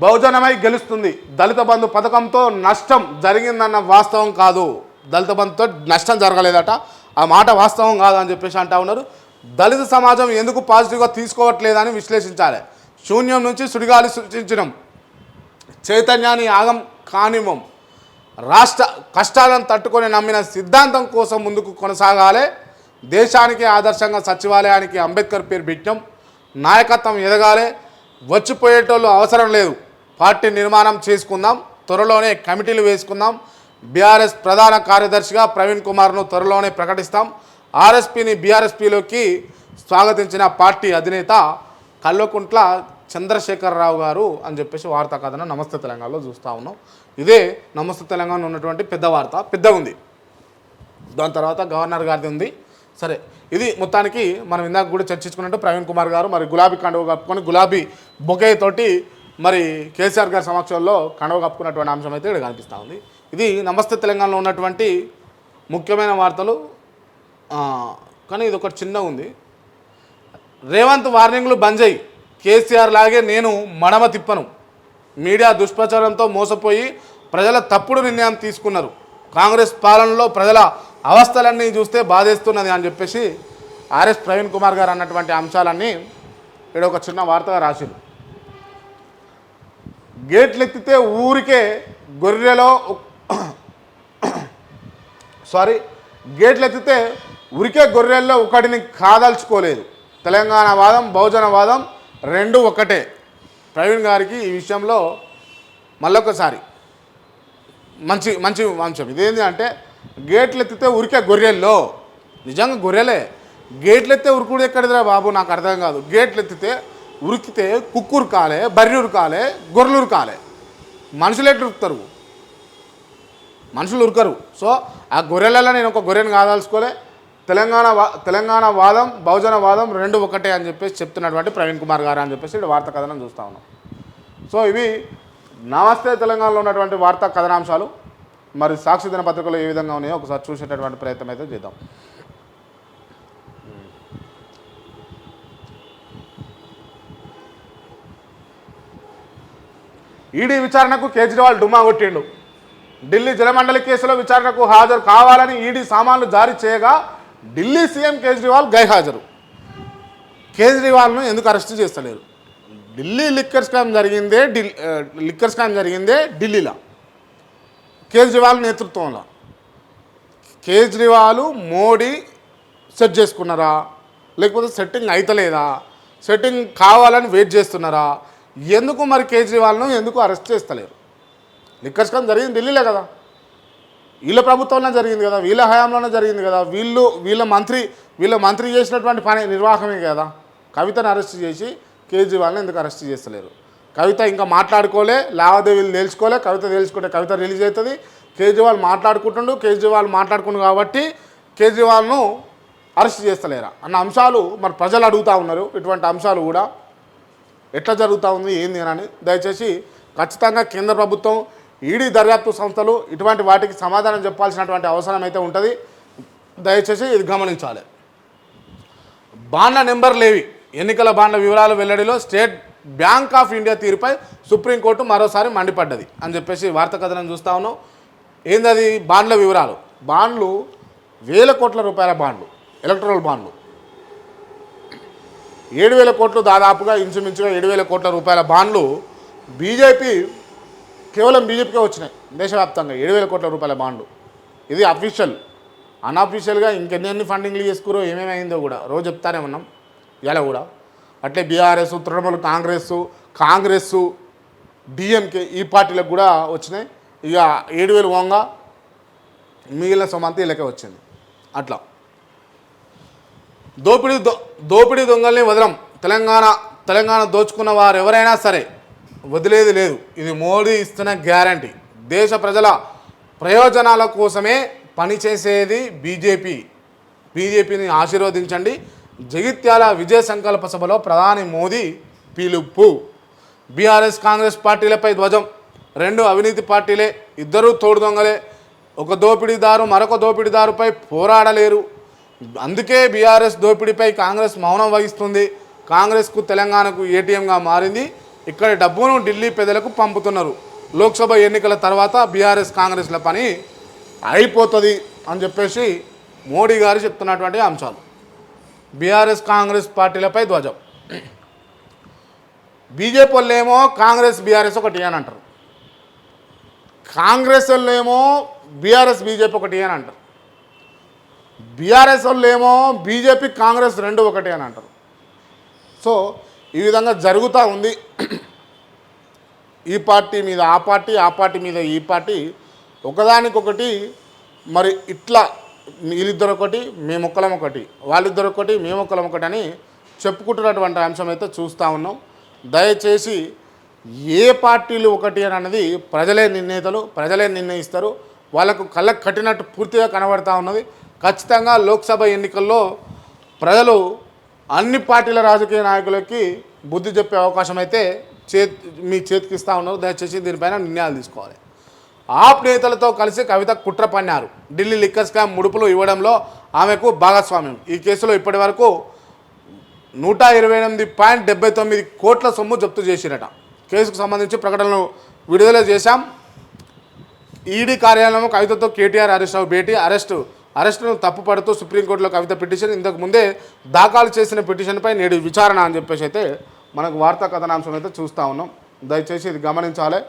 బహుజనమై గెలుస్తుంది. దళిత బంధు పథకంతో నష్టం జరిగిందన్న వాస్తవం కాదు. దళిత బంధుతో నష్టం జరగలేదట. ఆ మాట వాస్తవం కాదు అని చెప్పేసి అంటా ఉన్నారు. దళిత సమాజం ఎందుకు పాజిటివ్గా తీసుకోవట్లేదని విశ్లేషించాలి. శూన్యం నుంచి సుడిగాలి సృష్టించడం చైతన్యాన్ని ఆగం కానివ్వం. రాష్ట్ర కష్టాలను తట్టుకొని నమ్మిన సిద్ధాంతం కోసం ముందుకు కొనసాగాలి. దేశానికి ఆదర్శంగా సచివాలయానికి అంబేద్కర్ పేరు పెట్టాం నాయకత్వం ఎదగాలి. వచ్చిపోయేటోళ్ళు అవసరం లేదు. పార్టీ నిర్మాణం చేసుకుందాం త్వరలోనే కమిటీలు వేసుకుందాం. బీఆర్ఎస్ ప్రధాన కార్యదర్శిగా ప్రవీణ్ కుమార్ను త్వరలోనే ప్రకటిస్తాం. ఆర్ఎస్పీని బీఆర్ఎస్పీలోకి స్వాగతించిన పార్టీ అధినేత కల్వకుంట్ల చంద్రశేఖరరావు గారు అని చెప్పేసి వార్తా కథన నమస్తే తెలంగాణలో చూస్తూ ఉన్నాం. ఇదే నమస్తే తెలంగాణ ఉన్నటువంటి పెద్ద వార్త పెద్దగా ఉంది. దాని తర్వాత గవర్నర్ గారిది ఉంది. సరే ఇది మొత్తానికి మనం ఇందాక కూడా చర్చించుకున్నట్టు ప్రవీణ్ కుమార్ గారు మరి గులాబీ కండువ కప్పుకొని గులాబీ బొకే తోటి మరి కేసీఆర్ గారి సమక్షంలో కండవ కప్పుకున్నటువంటి అంశం అయితే ఇక్కడ కనిపిస్తూ ఉంది. ఇది నమస్తే తెలంగాణలో ఉన్నటువంటి ముఖ్యమైన వార్తలు. కానీ ఇది ఒకటి చిన్న ఉంది. రేవంత్ వార్నింగ్లు బంద్ చేయి. కేసీఆర్ లాగే నేను మడమ తిప్పను. మీడియా దుష్ప్రచారంతో మోసపోయి ప్రజల తప్పుడు నిర్ణయం తీసుకున్నారు. కాంగ్రెస్ పాలనలో ప్రజల అవస్థలన్నీ చూస్తే బాధేస్తున్నది అని చెప్పేసి ఆర్ఎస్ ప్రవీణ్ కుమార్ గారు అన్నటువంటి అంశాలన్నీ ఇక్కడ ఒక చిన్న వార్తగా రాసిండు. గేట్లు ఎత్తితే ఊరికే గొర్రెలో సారీ గేట్లు ఎత్తితే ఉరికే గొర్రెల్లో ఒకటిని కాదలుచుకోలేదు. తెలంగాణ వాదం బహుజన వాదం రెండు ఒకటే. ప్రవీణ్ గారికి ఈ విషయంలో మళ్ళొకసారి మంచి మంచి అంశం. ఇదేంటి అంటే గేట్లు ఎత్తితే ఉరికే గొర్రెల్లో. నిజంగా గొర్రెలే. గేట్లు ఎత్తే ఉరుకుడు ఎక్కడిదిరా బాబు? నాకు అర్థం కాదు. గేట్లు ఎత్తితే ఉరికితే కుక్కురు కాలే బర్రెరు కాలే గొర్రెలు కాలే. మనుషులు ఎట్లు ఉరుకుతారు? మనుషులు ఉరకరు. సో ఆ గొర్రెలలో నేను ఒక గొర్రెని కాదాల్చుకోలే. తెలంగాణ వా తెలంగాణ వాదం బహుజన వాదం రెండు ఒకటే అని చెప్పేసి చెప్తున్నటువంటి ప్రవీణ్ కుమార్ గారు అని చెప్పేసి వార్త కథనం చూస్తూ ఉన్నాం. సో ఇవి నమస్తే తెలంగాణలో ఉన్నటువంటి వార్తా కథనాంశాలు. మరి సాక్షి దినపత్రికలు ఏ విధంగా ఉన్నాయో ఒకసారి చూసేటటువంటి ప్రయత్నం అయితే చేద్దాం. ఈడీ విచారణకు కేజ్రీవాల్ డుమా కొట్టిండు. ఢిల్లీ జలమండలి కేసులో విచారణకు హాజరు కావాలని ఈడీ సామాన్లు జారీ చేయగా ఢిల్లీ సీఎం కేజ్రీవాల్ గైహాజరు. కేజ్రీవాల్ను ఎందుకు అరెస్ట్ చేస్తలేరు? ఢిల్లీ లిక్కర్ స్కామ్ జరిగిందే ఢిల్లీ లిక్కర్ స్కామ్ జరిగిందే ఢిల్లీలో? కేజ్రీవాల్ నేతృత్వంలో? కేజ్రీవాల్ మోడీ సెట్ చేసుకున్నారా? లేకపోతే సెట్టింగ్ అయితలేదా? సెట్టింగ్ కావాలని వెయిట్ చేస్తున్నారా? ఎందుకు మరి కేజ్రీవాల్ను ఎందుకు అరెస్ట్ చేస్తలేరు? లిక్కర్ స్కామ్ జరిగింది ఢిల్లీలో కదా. వీళ్ళ ప్రభుత్వంలో జరిగింది కదా వీళ్ళ హయాంలోనే జరిగింది కదా. వీళ్ళు వీళ్ళ మంత్రి వీళ్ళ మంత్రి చేసినటువంటి పని నిర్వాహమే కదా. కవితను అరెస్ట్ చేసి కేజ్రీవాల్ని ఎందుకు అరెస్ట్ చేస్తలేరు? కవిత ఇంకా మాట్లాడుకోలే లావాదేవీలు తెలుసుకోలే కవిత తెలుసుకుంటే కవిత రిలీజ్ అవుతుంది. కేజ్రీవాల్ మాట్లాడుకుంటుండు కేజ్రీవాల్ మాట్లాడుకుండు కాబట్టి కేజ్రీవాల్ను అరెస్ట్ చేస్తలేరా? అన్న అంశాలు మరి ప్రజలు అడుగుతూ ఉన్నారు. ఇటువంటి అంశాలు కూడా ఎట్లా జరుగుతూ ఉంది ఏంది అని దయచేసి ఖచ్చితంగా కేంద్ర ప్రభుత్వం ఈడీ దర్యాప్తు సంస్థలు ఇటువంటి వాటికి సమాధానం చెప్పాల్సినటువంటి అవసరం అయితే ఉంటుంది. దయచేసి ఇది గమనించాలి. బాండ్ల నెంబర్ లేవి. ఎన్నికల బాండ్ల వివరాలు వెల్లడిలో స్టేట్ బ్యాంక్ ఆఫ్ ఇండియా తీరుపై సుప్రీంకోర్టు మరోసారి మండిపడ్డది అని చెప్పేసి వార్త కథనం చూస్తా ఉన్నాం. ఏందది బాండ్ల వివరాలు? బాండ్లు వేల కోట్ల రూపాయల బాండ్లు ఎలక్ట్రల్ బాండ్లు. ఏడు వేల కోట్లు దాదాపుగా ఇంచుమించుగా ఏడు వేల కోట్ల రూపాయల బాండ్లు బీజేపీ కేవలం బీజేపీకే వచ్చినాయి దేశవ్యాప్తంగా ఏడు వేల కోట్ల రూపాయల బాండ్లు. ఇది అఫీషియల్. అన్అఫీషియల్గా ఇంకెన్ని ఫండింగ్లు చేసుకురో ఏమేమైందో కూడా రోజు చెప్తానే ఉన్నాం ఇలా కూడా. అట్లే బీఆర్ఎస్ తృణమూల్ కాంగ్రెస్ కాంగ్రెస్ డిఎంకే ఈ పార్టీలకు కూడా వచ్చినాయి. ఇక ఏడు వేలు వంగ మిగిలిన సొమ్మంతా వీళ్ళకే వచ్చింది. అట్లా. దోపిడీ దో దోపిడీ దొంగల్ని వదలం. తెలంగాణ తెలంగాణ దోచుకున్న వారు ఎవరైనా సరే వదిలేది లేదు. ఇది మోడీ ఇస్తున్న గ్యారంటీ. దేశ ప్రజల ప్రయోజనాల కోసమే పనిచేసేది బీజేపీ. బీజేపీని ఆశీర్వదించండి. జగిత్యాల విజయ సంకల్ప సభలో ప్రధాని మోదీ పిలుపు. బీఆర్ఎస్ కాంగ్రెస్ పార్టీలపై ధ్వజం. రెండు అవినీతి పార్టీలే. ఇద్దరూ తోడు దొంగలే. ఒక దోపిడీదారు మరొక దోపిడీదారుపై పోరాడలేరు. అందుకే బీఆర్ఎస్ దోపిడీపై కాంగ్రెస్ మౌనం వహిస్తుంది. కాంగ్రెస్కు తెలంగాణకు ఏటీఎంగా మారింది. ఇక్కడ డబ్బును ఢిల్లీ పెదలకు పంపుతున్నారు. లోక్సభ ఎన్నికల తర్వాత బీఆర్ఎస్ కాంగ్రెస్ల పని అయిపోతుంది అని చెప్పేసి మోడీ గారు చెప్తున్నటువంటి అంశాలు. బీఆర్ఎస్ కాంగ్రెస్ పార్టీలపై ధ్వజం. బీజేపీ వాళ్ళు ఏమో కాంగ్రెస్ బీఆర్ఎస్ ఒకటి అని అంటారు. కాంగ్రెస్ వాళ్ళు ఏమో బీఆర్ఎస్ బీజేపీ ఒకటి అని అంటారు. బీఆర్ఎస్ వాళ్ళు ఏమో బీజేపీ కాంగ్రెస్ రెండు ఒకటి అని అంటారు. సో ఈ విధంగా జరుగుతూ ఉంది. ఈ పార్టీ మీద ఆ పార్టీ ఆ పార్టీ మీద ఈ పార్టీ ఒకదానికొకటి మరి ఇట్లా వీళ్ళిద్దరు ఒకటి మేమొక్కలం ఒకటి వాళ్ళిద్దరు ఒకటి మేమొక్కలం ఒకటి అని చెప్పుకుంటున్నటువంటి అంశం అయితే చూస్తూ ఉన్నాం. దయచేసి ఏ పార్టీలు ఒకటి అని అన్నది ప్రజలే నిర్ణేతలు ప్రజలే నిర్ణయిస్తారు. వాళ్ళకు కళ్ళకు కట్టినట్టు పూర్తిగా కనబడతా ఉన్నది. ఖచ్చితంగా లోక్సభ ఎన్నికల్లో ప్రజలు అన్ని పార్టీల రాజకీయ నాయకులకి బుద్ధి చెప్పే అవకాశం అయితే చేతి మీ చేతికి ఇస్తూ ఉన్నారు. దయచేసి దీనిపైన నిర్ణయాలు తీసుకోవాలి. ఆప్ నేతలతో కలిసి కవిత కుట్ర పన్నారు. ఢిల్లీ లిక్కర్ స్కామ్ ముడుపులు ఇవ్వడంలో ఆమెకు భాగస్వామ్యం. ఈ కేసులో ఇప్పటి వరకు నూట ఇరవై ఎనిమిది పాయింట్ డెబ్బై తొమ్మిది కోట్ల సొమ్ము జప్తు చేసిరట. కేసుకు సంబంధించి ప్రకటనలు విడుదల చేశాం. ఈడీ కార్యాలయం కవితతో కేటీఆర్ అరెస్ట్ భేటీ అరెస్టు అరెస్టును తప్పుపడుతూ సుప్రీంకోర్టులో కవిత పిటిషన్. ఇంతకు ముందే దాఖలు చేసిన పిటిషన్పై నేడు విచారణ అని చెప్పేసి అయితే మనకు వార్తా కథనాంశం అయితే చూస్తూ ఉన్నాం. దయచేసి ఇది గమనించాలి.